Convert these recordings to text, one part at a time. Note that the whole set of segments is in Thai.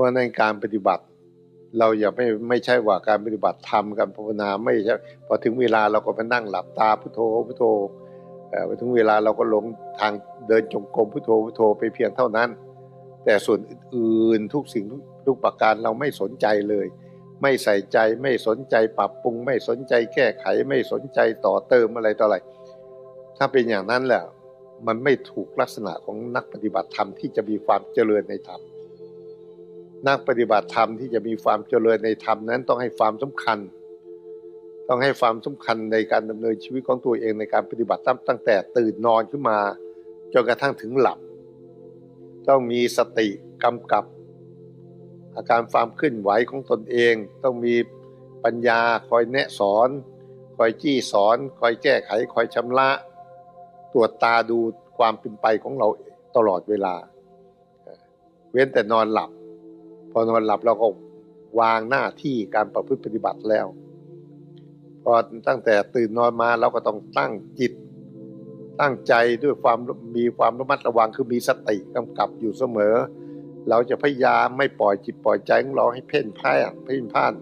ราะในการปฏิบัติ เราอย่าไม่ไม่ใช่ว่าการปฏิบัติธรรมการภาวนาไม่ใช่พอถึงเวลาเราก็ไปนั่งหลับตาพุทโธพุทโธเอ่พอถึงเวลาเราก็ลงทางเดินจงกรมพุทโธพุทโธไปเพียงเท่านั้น แต่ส่วนอื่นทุกสิ่งทุกประการเราไม่สนใจเลย ไม่ใส่ใจไม่สนใจปรับปรุง ไม่สนใจแก้ไขไม่สนใจต่อเติมอะไรต่ออะไร ถ้าเป็นอย่างนั้นแหละมันไม่ถูกลักษณะของนักปฏิบัติธรรมที่จะมีความเจริญในธรรม นักปฏิบัติธรรมที่จะมีความเจริญในธรรมนั้นต้องให้ความสำคัญ ต้องให้ความสำคัญในการดำเนินชีวิตของตัวเองในการปฏิบัติธรรมตั้งแต่ตื่นนอนขึ้นมาจนกระทั่งถึงหลับ ต้องมีสติกำกับ อาการความเคลื่อนไหวของตนเอง ต้องมีปัญญาคอยแนะสอน คอยจี้สอน คอยแก้ไข คอยชำระ ตรวจตาดูความเป็นไปของเราตลอดเวลา เว้นแต่นอนหลับ พอนอนหลับเราก็วางหน้าที่การประพฤติปฏิบัติแล้ว พอตั้งแต่ตื่นนอนมาเราก็ต้องตั้งจิต ตั้งใจด้วยความมีความระมัดระวังคือมีสติกำกับอยู่เสมอ เราจะพยายามไม่ปล่อยจิตปล่อยใจของเราให้เพ่นพ่านเพ่นพ่าน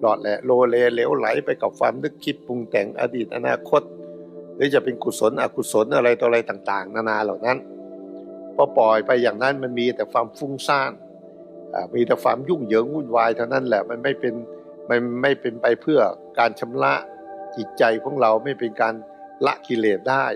หลอดแหละโลเลเหลวไหลไปกับความนึกคิดปรุงแต่งอดีตอนาคต หรือจะเป็นกุศลอกุศลอะไรต่ออะไรต่าง ๆ นานาเหล่านั้นพอปล่อยไปอย่างนั้นมันมีแต่ความฟุ้งซ่าน มีแต่ความยุ่งเหยิงวุ่นวายเท่านั้นแหละมันไม่เป็นมันไม่เป็นไปเพื่อการชำระจิตใจของเราไม่เป็นการละกิเลสได้